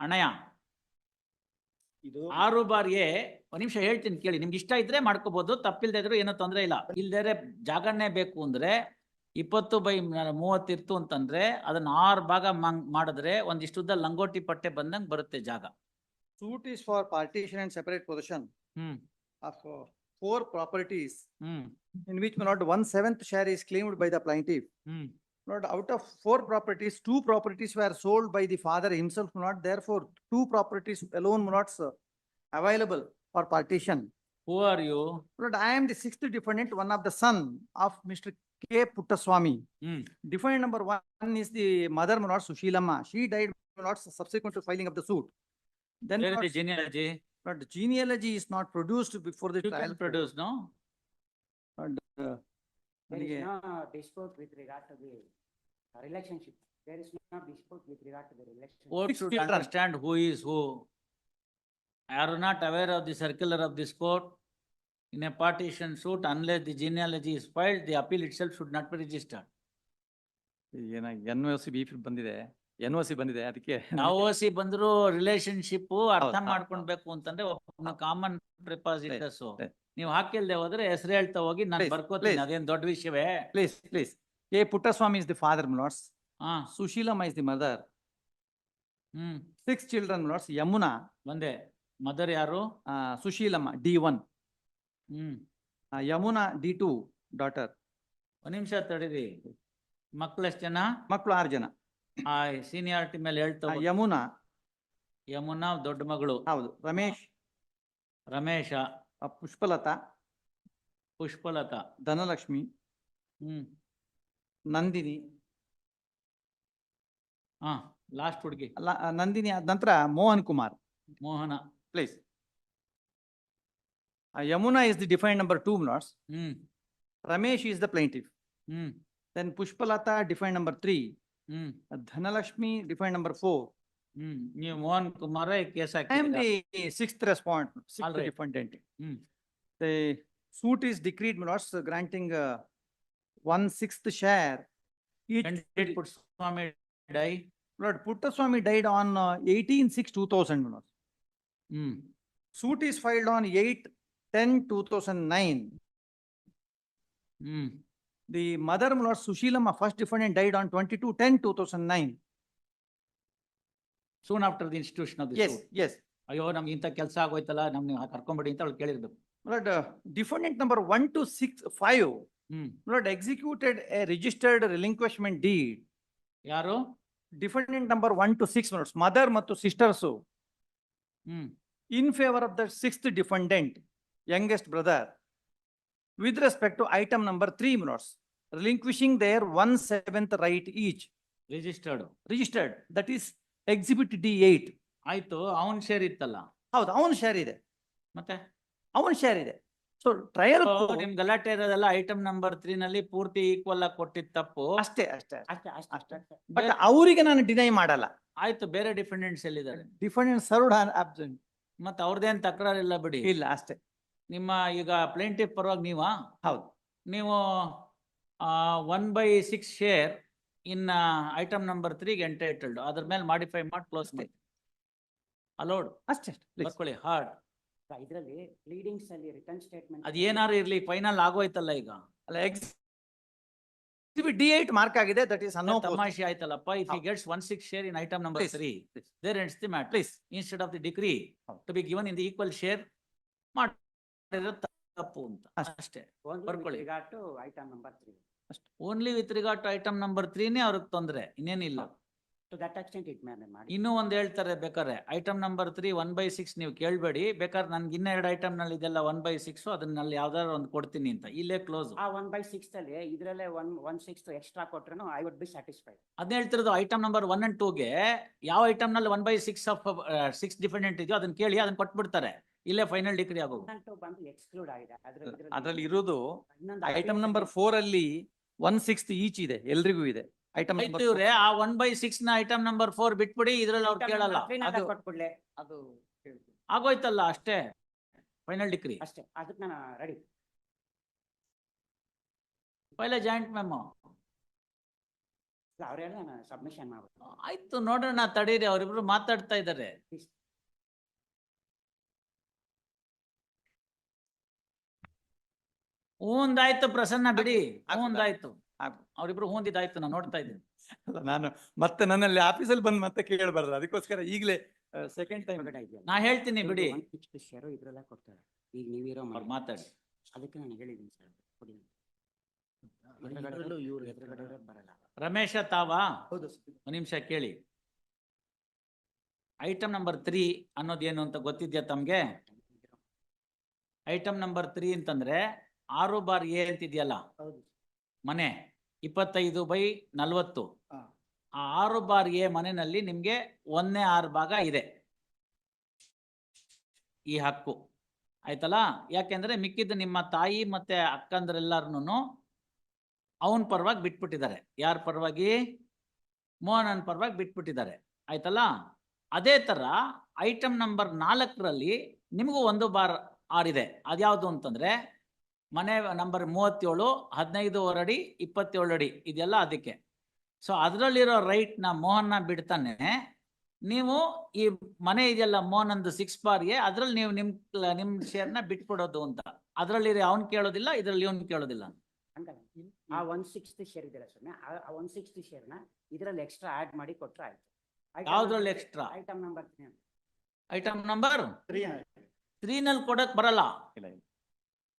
ಅಣ್ಣಯ್ಯ ಇದು ಆರು ಬಾರಿಗೆ ಒಂದ್ ನಿಮಿಷ ಹೇಳ್ತೀನಿ ಕೇಳಿ ನಿಮ್ಗೆ ಇಷ್ಟ ಇದ್ರೆ ಮಾಡ್ಕೋಬಹುದು ತಪ್ಪಿಲ್ದೇ ಇದ್ರು ಏನೋ ತೊಂದ್ರೆ ಇಲ್ಲ. ಇಲ್ದೇ ಜಾಗರಣೆ ಬೇಕು ಅಂದ್ರೆ ಇಪ್ಪತ್ತು ಬೈ ಮೂವತ್ತಿರ್ತು ಅಂತಂದ್ರೆ ಅದನ್ನ ಆರು ಭಾಗ ಮಾಡಿದ್ರೆ ಒಂದಿಷ್ಟುದ್ದ ಲಂಗೋಟಿ ಪಟ್ಟೆ ಬಂದಂಗ್ ಬರುತ್ತೆ ಜಾಗ. Suit is for partition and separate position. Hmm. Of four properties. Hmm. In which not one seventh share is claimed by the plaintiff. Hmm. Out of four properties, two properties were sold by the father himself, not therefore two properties alone were not available for partition. Who are you? Lord, I am the sixth defendant, one of the son of Mr. K. Puttaswamy. Mm. Defendant number one is the mother Munot Sushilamma. She died not subsequent to filing of the suit. Then Where is the genealogy? But the genealogy is not produced before the you trial. Produced no? And, uh, there is no dispute with regard to the relationship. There is no dispute with regard to the relationship. Court should children. understand who is who. Are you not aware of the circular of this court? In a partition suit, unless the genealogy is filed, the appeal itself should not be registered. ಏನ N O C ಬಿ ಬಂದಿದೆ N O C ಬಂದಿದೆ ಅದಕ್ಕೆ ನಾವು ಬಂದ್ರು relationship ಅರ್ಥ ಹೌದು, ಮಾಡ್ಕೊಳ್ಬೇಕು ಅಂತಂದ್ರೆ ಕಾಮನ್ ಪ್ರಿಪಾಸಿಟರ್ಸ್. ನೀವು ಹಾಕಿಲ್ದೆ ಹೋದ್ರೆ ಹೆಸರು ಹೇಳ್ತಾ ಹೋಗಿ ನಾನು Please, ಬರ್ಕೋತೀನಿ please. ಅದೇನ್ ದೊಡ್ಡ ವಿಷಯವೇ please please K Puttaswamy is the father milords ಹಾ Sushilamma is the mother hmm. Six children milords Yamuna ಒಂದೇ. ಮದರ್ ಯಾರು? Sushilamma D one hmm. Yamuna D two daughter ಒಂದ್ ನಿಮಿಷ ತಡೀರಿ. ಮಕ್ಳು ಎಷ್ಟ್ ಜನ? ಮಕ್ಕಳು ಆರು ಜನ. ಆ ಸೀನಿಯಾರಿಟಿ ಮೇಲೆ ಹೇಳ್ತಾ ಆ, ಹೋಗಿ. ಯಮುನಾ ಯಮುನಾ ದೊಡ್ಡ ಮಗಳು. ಹೌದು. ರಮೇಶ್. ರಮೇಶ. ಆ, ಪುಷ್ಪಲತಾ. ಪುಷ್ಪಲತಾ. ಧನಲಕ್ಷ್ಮಿ. ಹ್ಮ್. ನಂದಿನಿ ಹಾ ಲಾಸ್ಟ್ ಹುಡುಗಿ ಅಲ್ಲ ಆ, ನಂದಿನಿ ಆದ ನಂತರ Mohan Kumar Mohana please Yamuna is the define number two milords hmm Ramesh is the plaintiff. Hmm Then Pushpalata defined number three, hmm uh, Dhanalakshmi defined number four. Hmm ನೀವು ಮೋಹನ್ ಕುಮಾರ ಕೇಸ್ I am ಹಾಕಿ the sixth respondent, sixth All right. defendant. Hmm The suit is decreed, my lords, uh, granting uh, one sixth share. Each, Swamy die Lord Puttaswamy died on uh, eighteen six two thousand, my lords. Hmm Suit is filed on eight ten two thousand nine. Hmm The mother, my lords, Sushilamma, first defendant died on twenty-two ten two thousand nine. Soon after the institution of Yes, yes. ಅಯ್ಯೋ ನಮ್ಗೆ ಇಂಥ ಕೆಲಸ ಆಗೋಯ್ತಲ್ಲ ನಮ್ಗೆ ಕರ್ಕೊಂಬಿಡಿ ಅಂತ ಅವ್ಳು ಕೇಳಿರ್ಬೇಕು Lord, uh, defendant number one to six, five, hmm Lord, executed a registered relinquishment deed. ಯಾರು Defendant number one to six, minutes, mother ಮತ್ತು sisters hmm in favor of the sixth defendant, youngest brother. With respect to item number three, minutes, relinquishing their one seventh right each, registered registered, that is exhibit D eight. ಆಯ್ತು ಅವನ್ share ಇತ್ತಲ್ಲ ಹೌದು, share share ಇದೆ, ಮತ್ತೆ ಅವನ share ಇದೆ. So trial ನಿಮ್ ಗಲಾಟೆ ಇರೋದೆಲ್ಲ ಐಟಮ್ ನಂಬರ್ ತ್ರೀ ನಲ್ಲಿ ಪೂರ್ತಿ ಈಕ್ವಲ್ ಆಗಿ ಕೊಟ್ಟಿದ್ ತಪ್ಪು. ಅಷ್ಟೇ, ಅಷ್ಟೇ. ಅಷ್ಟೇ, ಅಷ್ಟೇ, ಬೇರೆ- ಅವರಿಗೆ ನಾನು ಡಿನೈ ಮಾಡಲ್ಲ. ಆಯ್ತು ಬೇರೆ ಡಿಫೆಂಡೆಂಟ್ಸ್ ಎಲ್ಲಿದ್ದಾರೆ? Defendant served are absent. ಮತ್ತೆ ಅವ್ರದ್ದೇನ್ ತಕರಾರಿಲ್ಲ ಬಿಡಿ. ಇಲ್ಲ ಅಷ್ಟೇ. ನಿಮ್ಮ ಈಗ ಪ್ಲೇಂಟಿಫ್ ಪರವಾಗಿ ನೀವಾ? ಹೌದು. ನೀವು one by six share in item number ತ್ರೀಗೆ entitled ಅದ್ರ ಮೇಲೆ ಮಾಡಿಫೈ ಮಾಡಿ ಕ್ಲೋಸ್ ಮಾಡಿ. ಅಲೋಡ್ ಅಷ್ಟೇ. ಬರ್ಕೊಳ್ಳಿ ಹಾರ್ಡ್ ಇದ್ರಲ್ಲಿ ಪ್ಲೀಡಿಂಗ್ಸ್ ಅಲ್ಲಿ ರಿಟರ್ನ್ ಸ್ಟೇಟ್ಮೆಂಟ್ ಅದ್ ಏನಾರು ಇರ್ಲಿ ಫೈನಲ್ ಆಗೋಯ್ತಲ್ಲ ಈಗ. ಅಲ್ಲ ಎಕ್ಸ್ ಡಿ ಏಟ್ ಮಾರ್ಕ್ ಆಗಿದೆ ದಟ್ ಇಸ್ ಅನ್ನೋ ತಮಾಷೆ ಆಯ್ತಲ್ಲಪ್ಪ if he gets one six share in item number three. There ends the mat please instead of the decree to be given in the equal share ಮಾಡಿರೋ ತಪ್ಪು ಅಂತ. ಅಷ್ಟೇ. ಅಷ್ಟೇ. ಬರ್ಕೊಳ್ಳಿ. Regard to item number three only with regard to item number ತ್ರೀನೇ ಅವ್ರಿಗೆ ತೊಂದರೆ ಇನ್ನೇನಿಲ್ಲ. To that extent it may ಮಾಡಿ ಇನ್ನೂ ಒಂದ್ ಹೇಳ್ತಾರೆ ಬೇಕಾದ್ರೆ item number three one by six ನೀವು ಕೇಳ್ಬೇಡಿ. ಬೇಕಾದ್ರೆ ನನ್ಗೆ ಇನ್ನ ಎರಡು ಐಟಮ್ನಲ್ಲಿ ಇದೆಲ್ಲ ಒನ್ ಬೈ ಸಿಕ್ಸ್ ಅದನ್ನಲ್ಲಿ ಯಾವ್ದಾದ್ರು ಒಂದು ಕೊಡ್ತೀನಿ ಅಂತ. ಇಲ್ಲೇ ಕ್ಲೋಸ್ ಆ ಒನ್ ಬೈ ಸಿಕ್ಸ್ ಅಲ್ಲಿ ಇದ್ರಲ್ಲೇ ಒನ್ ಒನ್ ಸಿಕ್ಸ್ ಎಕ್ಸ್ಟ್ರಾ ಕೊಟ್ರೂ ಐ ವುಡ್ ಬಿ ಸ್ಯಾಟಿಸ್ಫೈಡ್ ಅದ್ ಹೇಳ್ತಿರೋದು ಐಟಮ್ ನಂಬರ್ ಒನ್ ಅಂಡ್ ಟೂಗೆ ಯಾವ ಐಟಮ್ನಲ್ಲಿ one by six of six defendant ಇದೆಯೋ ಅದನ್ನ ಕೇಳಿ ಅದನ್ನ ಕೊಟ್ಬಿಡ್ತಾರೆ. ಇಲ್ಲೇ ಫೈನಲ್ ಡಿಗ್ರಿ ಆಗೋದು ಬಂದು ಎಕ್ಸ್ಕ್ಲೂಡ್ ಆಗಿದೆ. ಅದ್ರ ಅದ್ರಲ್ಲಿ ಇರೋದು ಇನ್ನೊಂದು ಐಟಮ್ ನಂಬರ್ ಫೋರ್ ಅಲ್ಲಿ ಒನ್ ಸಿಕ್ಸ್ ಈಚ್ ಇದೆ ಎಲ್ರಿಗೂ ಇದೆ. ಐಟಮ್ ಆಯ್ತು ಇವ್ರೆ ಆ ಒನ್ ಬೈ ಸಿಕ್ಸ್ನ ಐಟಮ್ ನಂಬರ್ ಫೋರ್ ಬಿಟ್ಬಿಡಿ ಇದ್ರಲ್ಲಿ ಅವ್ರು ಕೇಳಲ್ಲ. ಅದು- ಕೊಟ್ಬಿಡ್ಲೆ ಅದು ಆಗೋಯ್ತಲ್ಲ ಅಷ್ಟೇ ಫೈನಲ್ ಡಿಗ್ರಿ ಅಷ್ಟೇ ಅದಕ್ಕೆ ನಾನು ರೆಡಿ ಪೈಲೆ ಜಾಯಿಂಟ್ ಮೆಮೋ ಅವರೆಲ್ಲ ಸಬ್ಮಿಷನ್ ಮಾಡ್ಬೇಕು ಆಯ್ತು ನೋಡೋಣ ತಡೀರಿ ಅವರಿಬ್ರು ಮಾತಾಡ್ತಾ ಇದ್ದಾರೆ. ಹೂಂದಾಯ್ತು ಪ್ರಸನ್ನ ಬಿಡಿ ಆಗ್ತದಾ? ಅವ್ರಿಬ್ರು ಹೂಂದಿದ್ದಾಯ್ತು ನಾನು ನೋಡ್ತಾ ಇದ್ದೀನಿ. ಅಲ್ಲ, ನಾನು ಮತ್ತೆ ನನ್ನಲ್ಲಿ ಆಫೀಸಲ್ಲಿ ಬಂದು ಮತ್ತೆ ಕೇಳಬಾರ್ದು. ಅದಕ್ಕೋಸ್ಕರ ಈಗಲೇ ಸೆಕೆಂಡ್ ಟೈಮ್ ನಾ ಹೇಳ್ತೀನಿ ಬಿಡಿ. ಶೇರು ಇದ್ರಲ್ಲ ಕೊಡ್ತಾರೆ. ಈಗ ನೀವಿರೋ ಅವ್ರು ಮಾತಾಡಿ. ಅದಕ್ಕೆ ನಾನು ಹೇಳಿದ್ದೀನಿ ಸರ್. ಕೊಡಿ ಅಂತ. ಇವ್ರು ಬರಲ್ಲ. ರಮೇಶ ತಾವಾ? ಹೌದು ಒಂದು ನಿಮಿಷ ಕೇಳಿ. ಐಟಮ್ ನಂಬರ್ ತ್ರೀ ಅನ್ನೋದೇನು ಅಂತ ಗೊತ್ತಿದ್ಯಾ ತಮ್ಗೆ? ಐಟಮ್ ನಂಬರ್ ತ್ರೀ ಅಂತಂದ್ರೆ ಆರು ಬಾರ್ ಎ ಅಂತಿದ್ಯಲ್ಲ? ಹೌದು ಮನೆ. ಇಪ್ಪತ್ತೈದು ಬೈ ನಲ್ವತ್ತು. ಆ ಆರು ಬಾರ್ ಎ ಮನೆಯಲ್ಲಿ ನಿಮ್ಗೆ ಒಂದನೇ ಆರು ಭಾಗ ಇದೆ. ಈ ಹಕ್ಕು. ಆಯ್ತಲ್ಲ? ಯಾಕೆಂದ್ರೆ ಮಿಕ್ಕಿದ್ದು ನಿಮ್ಮ ತಾಯಿ ಮತ್ತೆ ಅಕ್ಕಂದ್ರೆಲ್ಲಾರನು ಅವನ ಪರವಾಗಿ ಬಿಟ್ಬಿಟ್ಟಿದ್ದಾರೆ. ಯಾರ ಪರವಾಗಿ? ಮೋಹನನ್ ಪರವಾಗಿ ಬಿಟ್ಬಿಟ್ಟಿದ್ದಾರೆ. ಆಯ್ತಲ್ಲ? ಅದೇ ತರ ಐಟಮ್ ನಂಬರ್ ನಾಲ್ಕರಲ್ಲಿ ನಿಮಗೂ ಒಂದು ಬಾರ್ ಆರಿದೆ ಅದ್ಯಾವುದು ಅಂತಂದ್ರೆ ಮನೆ ನಂಬರ್ ಮೂವತ್ತೇಳು ಹದಿನೈದುವರೆ ಅಡಿ ಇಪ್ಪತ್ತೇಳು ಅಡಿ ಇದೆಲ್ಲ ಅದಕ್ಕೆ. ಸೊ ಅದರಲ್ಲಿರೋ ರೈಟ್ನ ಮೋಹನ್ನ ಬಿಡ್ತಾನೆ. ನೀವು ಈ ಮನೆ ಇದೆಯಲ್ಲ ಮೋಹನಂದು ಸಿಕ್ಸ್ ಬಾರ್ಗೆ ಅದ್ರಲ್ಲಿ ನೀವು ನಿಮ್ ನಿಮ್ ಶೇರ್ನ ಬಿಟ್ಬಿಡೋದು ಅಂತ. ಅದ್ರಲ್ಲಿ ಅವ್ನ್ ಕೇಳೋದಿಲ್ಲ ಇದ್ರಲ್ಲಿ ಇವನ್ ಕೇಳೋದಿಲ್ಲ. ಆ ಒನ್ ಸಿಕ್ಸ್ಟಿ ಶೇರ್ ಇದೆಯಲ್ಲ ಸುಮ್ಮನೆ ಆ ಒನ್ ಸಿಕ್ಸ್ಟಿ ಶೇರ್ನ ಇದರಲ್ಲಿ ಎಕ್ಸ್ಟ್ರಾ ಆಡ್ ಮಾಡಿ ಕೊಟ್ರೆ ಆಯ್ತು. ಯಾವ್ದ್ರಲ್ಲಿ extra item number item number three ತ್ರೀನಲ್ಲಿ ಕೊಡಕ್ ಬರಲ್ಲ.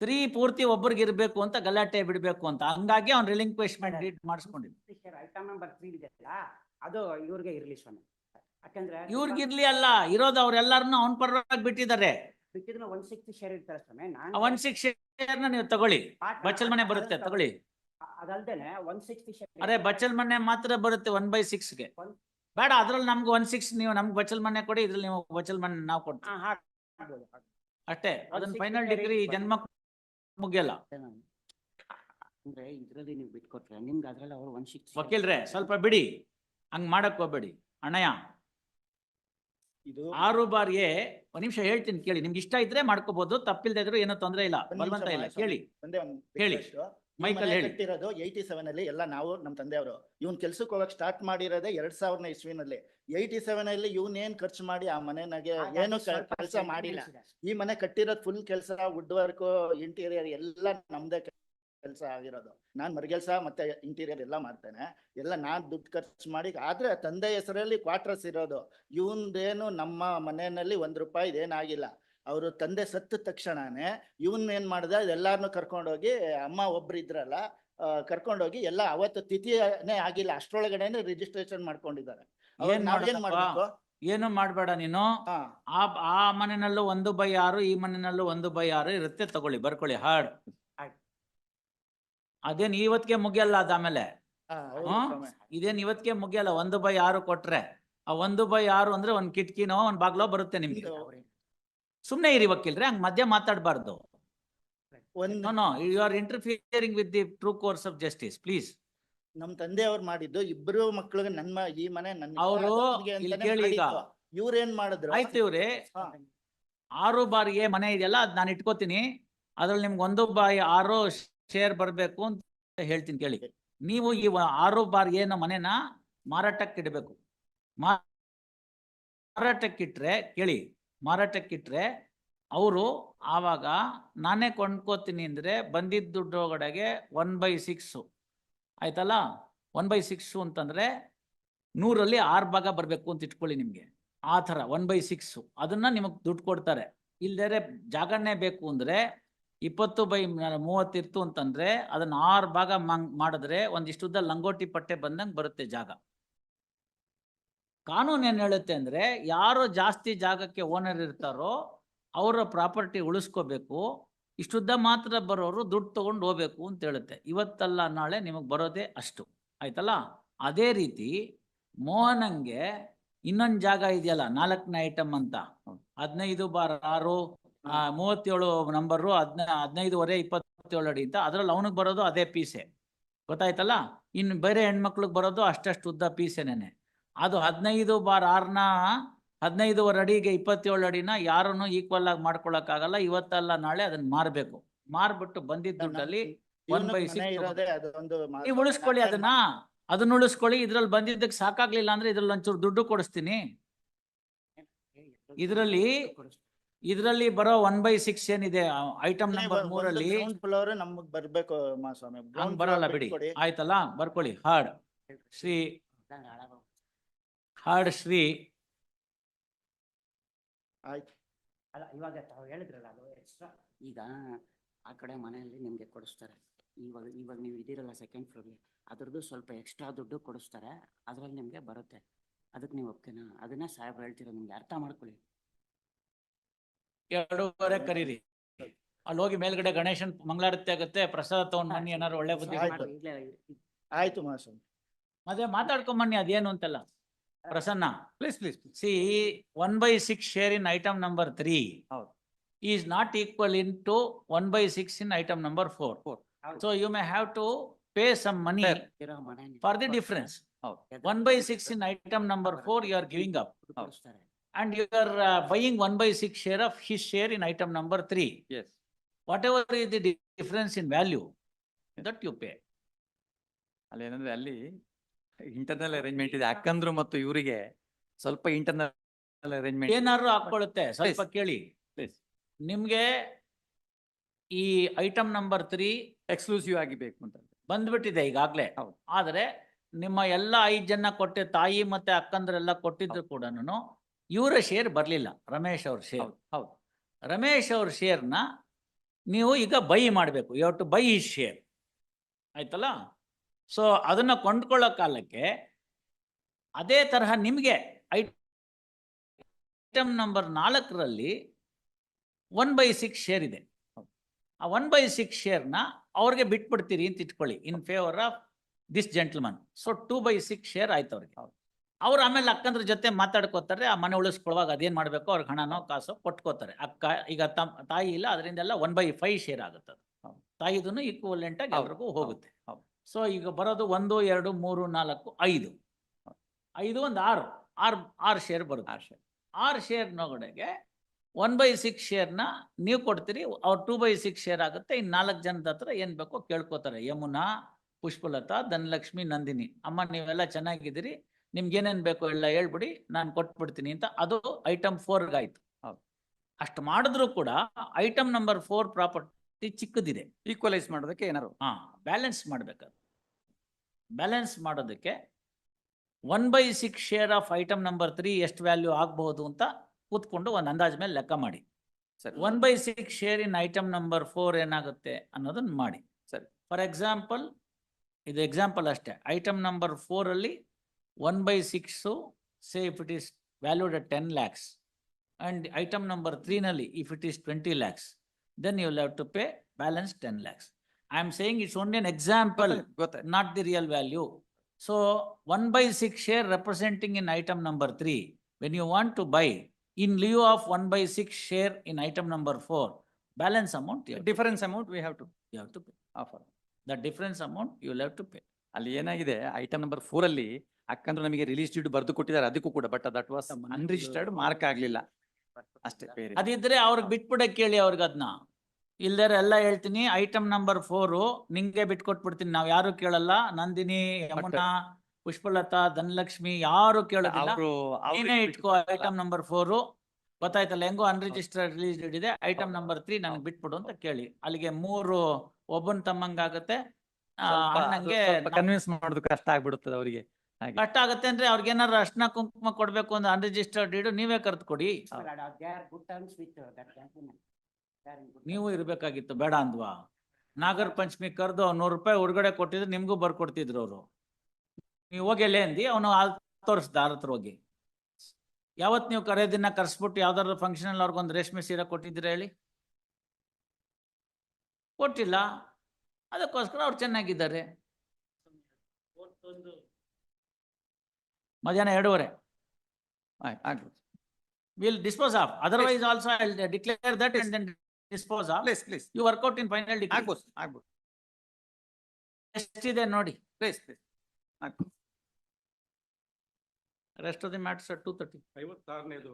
ಇಲ್ಲ, ಇಲ್ಲ. ತ್ರೀ ಪೂರ್ತಿ ಒಬ್ಬರಿಗೆ ಇರಬೇಕು ಅಂತ ಗಲಾಟೆ ಬಿಡಬೇಕು ಅಂತ. ಹಂಗಾಗಿ ಅವ್ನು ರಿಲಿಂಕ್ವೇಶ್ಮೆಂಟ್ ಡೀಟ್ ಮಾಡಿಸ್ಕೊಂಡಿದ್ದು. ಅದು ಇವ್ರಿಗೆ ಇರ್ಲಿ ಸ್ವಾಮಿ. ಯಾಕಂದ್ರೆ ಇವ್ರಿಗಿರ್ಲಿ ಅಲ್ಲ ಇರೋದು ಅವ್ರೆಲ್ಲಾರನ್ನ ಅವ್ನ ಪರವಾಗಿ ಬಿಟ್ಟಿದ್ದಾರೆ. ಬಿಟ್ಟಿದ್ರೆ ಒನ್ ಸಿಕ್ಸ್ಟಿ ಶೇರ್ ಇರ್ತಾರೆ ಸ್ವಾಮಿ. ನಾನು ಒನ್ ಸಿಕ್ಸ್ ಶೇರ್ನ ನೀವು ತಗೊಳ್ಳಿ. ಬಚ್ಚಲ್ ಮನೆ ಬರುತ್ತೆ ತಗೊಳ್ಳಿ. ಅದಲ್ದೇನೆ ಒನ್ ಸಿಕ್ಸ್ಟಿ ಶೇರ್ ಅರೆ ಬಚ್ಚಲ್ ಮನೆ ಮಾತ್ರ ಬರುತ್ತೆ ಒನ್ ಬೈ ಗೆ. ಬೇಡ ಅದ್ರಲ್ಲಿ ನಮ್ಗೆ ಒನ್ ಸಿಕ್ಸ್ ನೀವು ನಮ್ಗೆ ಬಚ್ಚಲ್ ಮನೆ ಕೊಡಿ ಇದ್ರಲ್ಲಿ ನೀವು ಬಚ್ಚಲ್ ಮನೆ ನಾವು ಕೊಡ್ತೀವಿ. ಅಷ್ಟೇ ಅದನ್ನ ಫೈನಲ್ ಡಿಗ್ರಿ ಜನ್ಮ ಮುಗಿಯಲ್ಲ. ಅಂದ್ರೆ ಇದ್ರಲ್ಲಿ ನೀವು ಬಿಟ್ಕೊಟ್ರೆ ನಿಮ್ಗೆ ಅದ್ರಲ್ಲಿ ಅವ್ರು ಒಂದ್ ಶಿಕ್ಷೆ ವಕೀಲ್ರೆ ಸ್ವಲ್ಪ ಬಿಡಿ. ಹಂಗ್ ಮಾಡಕ್ ಹೋಗ್ಬೇಡಿ. ಅಣ್ಣಯ್ಯ. ಇದು ಆರು ಬಾರಿಗೆ ಒಂದ್ ನಿಮಿಷ ಹೇಳ್ತೀನಿ ಕೇಳಿ. ನಿಮ್ಗೆ ಇಷ್ಟ ಇದ್ರೆ ಮಾಡ್ಕೋಬಹುದು ತಪ್ಪಿಲ್ದೇ ಇದ್ರು ಏನೋ ತೊಂದ್ರೆ ಇಲ್ಲ. ಬಲವಂತ ಇಲ್ಲ. ಕೇಳಿ. ಒಂದೇ ಒಂದು ಹೇಳಿ. ಮೈಕಲ್ಲಿ ಹೇಳಿ. ಕಟ್ಟಿರೋದು ಏಯ್ಟಿ ಸೆವೆನ್ ಅಲ್ಲಿ ಎಲ್ಲ ನಾವು ನಮ್ಮ ತಂದೆಯವರು. ಇವನ್ ಕೆಲ್ಸಕ್ಕೆ ಹೋಗಕ್ ಸ್ಟಾರ್ಟ್ ಮಾಡಿರೋದೇ ಎರಡ್ ಸಾವಿರದ ಇಸ್ವಿನಲ್ಲಿ. ಏಯ್ಟಿ ಸೆವೆನ್ ಅಲ್ಲಿ ಇವನ್ ಏನ್ ಖರ್ಚು ಮಾಡಿ ಆ ಮನೆನಾಗೆ ಏನು ಕೆಲಸ ಮಾಡಿಲ್ಲ. ಈ ಮನೆ ಕಟ್ಟಿರೋದ್ ಫುಲ್ ಕೆಲಸ ವುಡ್ ವರ್ಕ್ ಇಂಟೀರಿಯರ್ ಎಲ್ಲ ನಮ್ದೇ ಕೆಲಸ ಆಗಿರೋದು. ನಾನ್ ಮರಗೆಲ್ಸ ಮತ್ತೆ ಇಂಟೀರಿಯರ್ ಎಲ್ಲ ಮಾಡ್ತೇನೆ. ಎಲ್ಲ ನಾನ್ ದುಡ್ಡು ಖರ್ಚು ಮಾಡಿ ಆದ್ರೆ ತಂದೆ ಹೆಸರಲ್ಲಿ ಕ್ವಾರ್ಟರ್ಸ್ ಇರೋದು. ಇವಂದೇನು ನಮ್ಮ ಮನೆಯಲ್ಲಿ ಒಂದ್ ರೂಪಾಯಿ ಏನಾಗಿಲ್ಲ ಅವರು ತಂದೆ ಸತ್ತ ತಕ್ಷಣನೇ ಇವನ್ ಏನ್ ಮಾಡ್ದ ಎಲ್ಲಾರನು ಕರ್ಕೊಂಡೋಗಿ ಅಮ್ಮ ಒಬ್ರು ಇದ್ರಲ್ಲ ಕರ್ಕೊಂಡೋಗಿ ಎಲ್ಲ ಅವತ್ತು ತಿಥಿನೇ ಆಗಿಲ್ಲ ಅಷ್ಟ್ರೊಳಗಡೆನೆ ರಿಜಿಸ್ಟ್ರೇಷನ್ ಮಾಡ್ಕೊಂಡಿದ್ದಾರೆ. ಏನ್ ನಾವೇನ್ ಮಾಡ್ಬೇಕು? ಏನು ಮಾಡ್ಬೇಡ ನೀನು? ಆ ಆ ಮನೆಯಲ್ಲೂ ಒಂದು ಬೈ ಆರು ಈ ಮನೆಯಲ್ಲೂ ಒಂದು ಬೈ ಆರು ಇರುತ್ತೆ ತಗೊಳ್ಳಿ ಬರ್ಕೊಳ್ಳಿ ಹಾಡ್. ಅದೇನ್ ಇವತ್ತಿಗೆ ಮುಗಿಯಲ್ಲ ಅದಾಮೇಲೆ ಇದೇನು ಇವತ್ತಿಗೆ ಮುಗಿಯಲ್ಲ ಒಂದು ಬೈ ಆರು ಕೊಟ್ರೆ. ಆ ಒಂದು ಬೈ ಆರು ಅಂದ್ರೆ ಒಂದ್ ಕಿಟಕಿನೋ ಒಂದ್ ಬಾಗ್ಲೋ ಬರುತ್ತೆ ನಿಮ್ಗೆ. ಸುಮ್ನೆ ಇರಿ ವಕೀಲ್ರೆ ಹಂಗ್ ಮಧ್ಯ ಮಾತಾಡಬಾರ್ದು. No no you are interfering with the true course of justice please ನಮ್ ತಂದೆಯವ್ರು ಮಾಡಿದ್ದು ಇಬ್ರು ಮಕ್ಳಿಗೆ ನನ್ನ ಈ ಮನೆ ನನ್ನ ಅವರು ಕೇಳಿ ಈಗ. ಇವ್ರೇನ್ ಮಾಡಿದ್ರು? ಆಯ್ತು ಇವ್ರೆ. ಆರು ಬಾರಿಗೆ ಮನೆ ಇದೆಯಲ್ಲ ಅದ್ ನಾನು ಇಟ್ಕೋತೀನಿ. ಅದ್ರಲ್ಲಿ ನಿಮ್ಗೆ ಒಂದು ಬಾಯಿ ಆರು ಶೇರ್ ಬರ್ಬೇಕು ಅಂತ ಹೇಳ್ತೀನಿ ಕೇಳಿ. ನೀವು ಈ ಆರು ಬಾರಿಗೆ ನಮ್ಮ ಮನೆನ ಮಾರಾಟಕ್ಕೆ ಇಡಬೇಕು ಮಾರಾಟಕ್ಕಿಟ್ರೆ ಕೇಳಿ ಮಾರಾಟಕ್ಕಿಟ್ರೆ ಅವರು ಆವಾಗ ನಾನೇ ಕೊಂಡ್ಕೋತೀನಿ ಅಂದರೆ ಬಂದಿದ್ದ ದುಡ್ಡೊಳಗಡೆಗೆ ಒನ್ ಬೈ ಸಿಕ್ಸು ಆಯ್ತಲ್ಲ? ಒನ್ ಬೈ ಸಿಕ್ಸು ಅಂತಂದರೆ ನೂರಲ್ಲಿ ಆರು ಭಾಗ ಬರಬೇಕು ಅಂತ ಇಟ್ಕೊಳ್ಳಿ ನಿಮಗೆ. ಆ ಥರ ಒನ್ ಬೈ ಸಿಕ್ಸು ಅದನ್ನು ನಿಮಗೆ ದುಡ್ಡು ಕೊಡ್ತಾರೆ. ಇಲ್ಲದೇ ಜಾಗರಣೆ ಬೇಕು ಅಂದರೆ ಇಪ್ಪತ್ತು ಬೈ ಮೂವತ್ತಿರ್ತು ಅಂತಂದ್ರೆ ಅದನ್ನ ಆರು ಭಾಗ ಮಾಡಿದ್ರೆ ಒಂದಿಷ್ಟುದ್ದ ಲಂಗೋಟಿ ಪಟ್ಟೆ ಬಂದಂಗೆ ಬರುತ್ತೆ ಜಾಗ. ಕಾನೂನು ಏನು ಹೇಳುತ್ತೆ ಅಂದರೆ ಯಾರು ಜಾಸ್ತಿ ಜಾಗಕ್ಕೆ ಓನರ್ ಇರ್ತಾರೋ ಅವರ ಪ್ರಾಪರ್ಟಿ ಉಳಿಸ್ಕೋಬೇಕು, ಇಷ್ಟುದ್ದ ಮಾತ್ರ ಬರೋರು ದುಡ್ಡು ತೊಗೊಂಡು ಹೋಗ್ಬೇಕು ಅಂತ ಹೇಳುತ್ತೆ. ಇವತ್ತಲ್ಲ ನಾಳೆ ನಿಮಗೆ ಬರೋದೇ ಅಷ್ಟು. ಆಯ್ತಲ್ಲ? ಅದೇ ರೀತಿ ಮೋಹನಂಗೆ ಇನ್ನೊಂದು ಜಾಗ ಇದೆಯಲ್ಲ, ನಾಲ್ಕನೇ ಐಟಮ್ ಅಂತ. ಹದಿನೈದು ಬಾರ್ ಆರು ಮೂವತ್ತೇಳು ನಂಬರು ಹದ್ನ, ಹದಿನೈದುವರೆ ಇಪ್ಪತ್ತೇಳು ಅಡಿ ಅಂತ. ಅದ್ರಲ್ಲಿ ಅವನಿಗೆ ಬರೋದು ಅದೇ ಪೀಸೆ. ಗೊತ್ತಾಯ್ತಲ್ಲ? ಇನ್ನು ಬೇರೆ ಹೆಣ್ಮಕ್ಳಿಗೆ ಬರೋದು ಅಷ್ಟಷ್ಟು ಉದ್ದ ಪೀಸೆನೇನೆ. ಅದು ಹದಿನೈದು ಬಾರ್ ಆರ್ನ ಹದಿನೈದುವರೆ ಅಡಿಗೆ ಇಪ್ಪತ್ತೇಳು ಅಡಿನ ಯಾರನ್ನು ಈಕ್ವಲ್ ಆಗಿ ಮಾಡ್ಕೊಳಕ್ಕಾಗಲ್ಲ. ಇವತ್ತಲ್ಲ ನಾಳೆ ಅದನ್ನ ಮಾರ್ಬೇಕು. ಮಾರ್ಬಿಟ್ಟು ಬಂದಿದ್ದ ದುಡ್ಡಲ್ಲಿ ಒನ್ ಬೈ ಸಿಕ್ಸ್ ಉಳಿಸ್ಕೊಳ್ಳಿ ಅದನ್ನ. ಅದನ್ನ ಉಳಿಸ್ಕೊಳ್ಳಿ. ಇದ್ರಲ್ಲಿ ಬಂದಿದ್ದಕ್ಕೆ ಸಾಕಾಗ್ಲಿಲ್ಲ ಅಂದ್ರೆ ಇದ್ರಲ್ಲಿ ಒಂಚೂರು ದುಡ್ಡು ಕೊಡಿಸ್ತೀನಿ. ಇದ್ರಲ್ಲಿ ಇದ್ರಲ್ಲಿ ಬರೋ ಒನ್ ಬೈ ಸಿಕ್ಸ್ ಏನಿದೆ? ಐಟಮ್ ನಂಬರ್ ಮೂರಲ್ಲಿ ಫ್ಲೋರ್ ನಮಗ್ ಬರ್ಬೇಕು ಬರಲ್ಲ ಬಿಡಿ. ಆಯ್ತಲ್ಲ? ಬರ್ಕೊಳ್ಳಿ. ಹಾರ್ಡ್ ಶ್ರೀ ಹಾರ್ಡ್ ಶ್ರೀ ಆಯ್ತು. ಅಲ್ಲ ಇವಾಗ ತಾವು ಹೇಳಿದ್ರಲ್ಲ ಅದು ಎಕ್ಸ್ಟ್ರಾ ಈಗ ಆ ಕಡೆ ಮನೆಯಲ್ಲಿ ನಿಮ್ಗೆ ಕೊಡಿಸ್ತಾರೆ. ಇವಾಗ ಇವಾಗ ನೀವು ಇದ್ದೀರಲ್ಲ ಸೆಕೆಂಡ್ ಫ್ಲೋರ್ಗೆ ಅದ್ರದ್ದು ಸ್ವಲ್ಪ ಎಕ್ಸ್ಟ್ರಾ ದುಡ್ಡು ಕೊಡಿಸ್ತಾರೆ. ಅದ್ರಲ್ಲಿ ನಿಮ್ಗೆ ಬರುತ್ತೆ. ಅದಕ್ಕೆ ನೀವು ಒಪ್ಕೆನಾ ಅದನ್ನ ಸಾಹೇಬ್ರು ಹೇಳ್ತೀರಾ ನಿಮ್ಗೆ ಅರ್ಥ ಮಾಡ್ಕೊಳ್ಳಿ. ಎರಡೂವರೆ ಕರೀರಿ. ಅಲ್ಲಿ ಹೋಗಿ ಮೇಲ್ಗಡೆ ಗಣೇಶನ್ ಮಂಗಳಾರತಿ ಆಗುತ್ತೆ ಪ್ರಸಾದ ತಗೊಂಡ್ ಬನ್ನಿ ಏನಾರು ಒಳ್ಳೆ ಬುದ್ಧಿ ಆಯ್ತು. ಆಯ್ತು ಮಾಸ್ವಾಮಿ ಮತ್ತೆ ಮಾತಾಡ್ಕೊಂಡ್ ಬನ್ನಿ ಅದೇನು ಅಂತಲ್ಲ. Prasanna. Please please see one by six share in item number three ಹೌದು. Is not equal in to one by six in item number four Four. So you may have to pay some money Fair. ಇರೋ ಮನೆ for the difference ಹೌದು. One by six in item number four you are giving up ಕೊಡಿಸ್ತಾರೆ and you are uh, buying one by six share of his share in item number three. Yes Whatever is the di- difference in value, that you pay. ಅಲ್ಲಿ ಏನಂದ್ರೆ ಅಲ್ಲಿ internal arrangement ಇದೆ. ಅಕ್ಕಂದ್ರು ಮತ್ತು ಇವರಿಗೆ ಸ್ವಲ್ಪ internal arrangement ಏನಾದ್ರು ಹಾಕೊಳ್ಳುತ್ತೆ ಸ್ವಲ್ಪ ಕೇಳಿ. Please. ನಿಮ್ಗೆ ಈ ಐಟಮ್ ನಂಬರ್ ತ್ರೀ ಎಕ್ಸ್ಕ್ಲೂಸಿವ್ ಆಗಿ ಬೇಕು ಅಂತ. ಬಂದ್ಬಿಟ್ಟಿದೆ ಈಗಾಗ್ಲೇ. ಹೌದು. ಆದ್ರೆ ನಿಮ್ಮ ಎಲ್ಲ ಐದ್ ಜನ ಕೊಟ್ಟೆ ತಾಯಿ ಮತ್ತೆ ಅಕ್ಕಂದ್ರೆಲ್ಲ ಕೊಟ್ಟಿದ್ರು ಕೂಡ ಇವರ ಶೇರ್ ಬರ್ಲಿಲ್ಲ. ರಮೇಶ್ ಅವ್ರ ಶೇರ್ ಹೌದು. ಹೌದು. ರಮೇಶ್ ಅವ್ರ ಶೇರ್ನ ನೀವು ಈಗ ಬೈ ಮಾಡಬೇಕು. ಯು ಟು ಬೈ ಈ ಶೇರ್ ಆಯ್ತಲ್ಲ? ಸೊ ಅದನ್ನು ಕೊಂಡ್ಕೊಳ್ಳೋ ಕಾಲಕ್ಕೆ ಅದೇ ತರಹ ನಿಮಗೆ ಐಟಮ್ ನಂಬರ್ ನಾಲ್ಕರಲ್ಲಿ ಒನ್ ಬೈ ಸಿಕ್ಸ್ ಶೇರ್ ಇದೆ. ಆ ಒನ್ ಬೈ ಸಿಕ್ಸ್ ಶೇರ್ನ ಅವ್ರಿಗೆ ಬಿಟ್ಬಿಡ್ತೀರಿ ಅಂತ ಇಟ್ಕೊಳ್ಳಿ in favour of this gentleman so two by six share ಆಯ್ತು ಅವ್ರಿಗೆ. ಅವ್ರು ಆಮೇಲೆ ಅಕ್ಕಂದ್ರ ಜೊತೆ ಮಾತಾಡ್ಕೋತಾರೆ ಆ ಮನೆ ಉಳಿಸ್ಕೊಳ್ಳುವಾಗ ಅದೇನು ಮಾಡಬೇಕು? ಅವ್ರಿಗೆ ಹಣನೋ ಕಾಸೋ ಕೊಟ್ಕೋತಾರೆ. ಅಕ್ಕ ಈಗ ತಮ್ಮ ತಾಯಿ ಇಲ್ಲ ಅದರಿಂದೆಲ್ಲ ಒನ್ ಬೈ ಫೈವ್ ಶೇರ್ ಆಗುತ್ತೆ ಅದು. ಈಕ್ವಲೆಂಟಾಗಿ ಅವ್ರಿಗೂ ಹೋಗುತ್ತೆ. ಸೊ ಈಗ ಬರೋದು ಒಂದು ಎರಡು ಮೂರು ನಾಲ್ಕು ಐದು. ಐದು ಒಂದು ಆರು. ಆರು ಆರು ಶೇರ್ ಬರುತ್ತೆ. ಶೇರ್ ಆರು ಶೇರ್ ನೊಗಡೆಗೆ ಒನ್ ಬೈ ಸಿಕ್ಸ್ ಶೇರ್ನ ನೀವು ಕೊಡ್ತೀರಿ ಅವ್ರು ಟೂ ಬೈ ಸಿಕ್ಸ್ ಶೇರ್ ಆಗುತ್ತೆ ಇನ್ನು ನಾಲ್ಕು ಜನದ ಹತ್ರ ಏನು ಬೇಕೋ ಕೇಳ್ಕೊತಾರೆ. ಯಮುನಾ ಪುಷ್ಪಲತಾ ಧನಲಕ್ಷ್ಮಿ ನಂದಿನಿ. ಅಮ್ಮ ನೀವೆಲ್ಲ ಚೆನ್ನಾಗಿದ್ದೀರಿ ನಿಮ್ಗೆ ಏನೇನು ಬೇಕೋ ಎಲ್ಲ ಹೇಳ್ಬಿಡಿ ನಾನು ಕೊಟ್ಬಿಡ್ತೀನಿ ಅಂತ. ಅದು ಐಟಮ್ ಫೋರ್ಗೆ ಆಯ್ತು ಹೌದು. ಅಷ್ಟು ಮಾಡಿದ್ರು ಕೂಡ ಐಟಮ್ ನಂಬರ್ ಫೋರ್ ಪ್ರಾಪರ್ಟಿ ಚಿಕ್ಕದಿದೆ ಈಕ್ವಲೈಸ್ ಮಾಡೋದಕ್ಕೆ ಏನಾರು ಹಾ ಬ್ಯಾಲೆನ್ಸ್ ಮಾಡಬೇಕಾದ್ರೆ. ಬ್ಯಾಲೆನ್ಸ್ ಮಾಡೋದಕ್ಕೆ one by six share of item number three ಎಷ್ಟು ವ್ಯಾಲ್ಯೂ ಆಗಬಹುದು ಅಂತ ಕೂತ್ಕೊಂಡು ಒಂದು ಅಂದಾಜ್ ಮೇಲೆ ಲೆಕ್ಕ ಮಾಡಿ. ಸರಿ. One by six share in item number four ಏನಾಗುತ್ತೆ ಅನ್ನೋದನ್ನ ಮಾಡಿ. ಸರಿ. ಫಾರ್ ಎಕ್ಸಾಂಪಲ್ ಇದು ಎಕ್ಸಾಂಪಲ್ ಅಷ್ಟೇ ಐಟಮ್ ನಂಬರ್ ಫೋರಲ್ಲಿ ಅಲ್ಲಿ one by six say if it is valued at ten lakhs and item number ತ್ರೀನಲ್ಲಿ if it is twenty lakhs then you have to pay balance ten lakhs I am saying it's only an example ಗೊತ್ತಾಯ್ತು not the real value. So 1 by 6 share representing in item number 3, when you want to buy in lieu of 1 by 6 share in item number 4, balance amount you have to- difference amount we have to you have to pay. Offer The difference amount you will have to pay. ಅಲ್ಲಿ ಏನಾಗಿದೆ item number four ಅಲ್ಲಿ ಅಕ್ಕಂದ್ರು ನಮಗೆ release deed ಬರೆದು ಕೊಟ್ಟಿದ್ದಾರೆ ಅದಕ್ಕೂ ಕೂಡ but that was unregistered mark ಆಗ್ಲಿಲ್ಲ ಅಷ್ಟೇ ಅದಿದ್ರೆ ಅವ್ರಿಗೆ ಬಿಟ್ಬಿಡ ಕೇಳಿ ಅವ್ರಿಗೆ ಅದನ್ನ ಇಲ್ದರೆ ಎಲ್ಲ ಹೇಳ್ತೀನಿ ಐಟಮ್ ನಂಬರ್ ಫೋರು ನಿಂಗೆ ಬಿಟ್ಕೊಟ್ಬಿಡ್ತೀನಿ ನಾವ್ ಯಾರು ಕೇಳಲ್ಲ. ನಂದಿನಿ ಯಮುನಾ ಪುಷ್ಪಲತಾ ಧನಲಕ್ಷ್ಮಿ ಯಾರು ಕೇಳೋದಿಲ್ಲ. ನೀನೇ ಇಟ್ಕೋ ಐಟಮ್ ನಂಬರ್ ಫೋರು ಗೊತ್ತಾಯ್ತಲ್ಲ ಹೆಂಗೋ ಅನ್ರಿಜಿಸ್ಟರ್ಡ್ ರಿಲೀಸ್ ಇದೆ. ಐಟಮ್ ನಂಬರ್ ತ್ರೀ ನನಗೆ ಬಿಟ್ಬಿಡು ಅಂತ ಕೇಳಿ. ಅಲ್ಲಿಗೆ ಮೂರು ಒಬ್ಬನ್ ತಮ್ಮಂಗಾಗತ್ತೆ. ಕನ್ವಿನ್ಸ್ ಮಾಡೋದು ಕಷ್ಟ ಆಗ್ಬಿಡುತ್ತದೆ ಅವರಿಗೆ. ಕಷ್ಟ ಆಗತ್ತೆ ಅಂದ್ರೆ ಅವ್ರಿಗೆ ಏನಾರು ಅರ್ಶನ ಕುಂಕುಮ ಕೊಡ್ಬೇಕು ಅಂದ್ರೆ ಅನ್ರಿಜಿಸ್ಟರ್ಡ್ ಇಡು ನೀವೇ ಕರೆದು ಕೊಡಿ. uh, ನೀವು. ಇರ್ಬೇಕಾಗಿತ್ತು ಬೇಡ ಅಂದ್ವಾ? ನಾಗರ ಪಂಚಮಿ ಕರೆದು ನೂರು ರೂಪಾಯಿ ಹೊರಗಡೆ ಕೊಟ್ಟಿದ್ರೆ ನಿಮ್ಗೂ ಬರ್ಕೊಡ್ತಿದ್ರು ಅವರು. ನೀವು ಹೋಗಿ ಎಲ್ಲೇ ಅಂದಿ ಅವನು ತೋರಿಸ್ದ ಅವ್ರ ಹತ್ರ ಹೋಗಿ. ಯಾವತ್ ನೀವು ಕರೆಯೋದನ್ನ ಕರ್ಸ್ಬಿಟ್ಟು ಯಾವ್ದಾದ್ರು ಫಂಕ್ಷನ್ ಅಲ್ಲಿ ಅವ್ರಿಗೊಂದು ರೇಷ್ಮೆ ಸೀರೆ ಕೊಟ್ಟಿದ್ದೀರಾ ಹೇಳಿ? ಕೊಟ್ಟಿಲ್ಲ. ಅದಕ್ಕೋಸ್ಕರ ಅವ್ರು ಚೆನ್ನಾಗಿದ್ದಾರೆ. ಮಧ್ಯಾಹ್ನ ಎರಡೂವರೆ. ಆಯ್ತು ಆಗ್ಬೋದು. Will dispose of otherwise also I declare that and then dispose of please please you work out in final decree ಆಗ್ಬೋದು ಆಗ್ಬೋದು. ಎಷ್ಟಿದೆ ನೋಡಿ. ಪ್ಲೀಸ್ ಪ್ಲೀಸ್ ಆಗ್ಬೋದು. Rest of the mats two thirty ಐವತ್ತಾರನೇದು.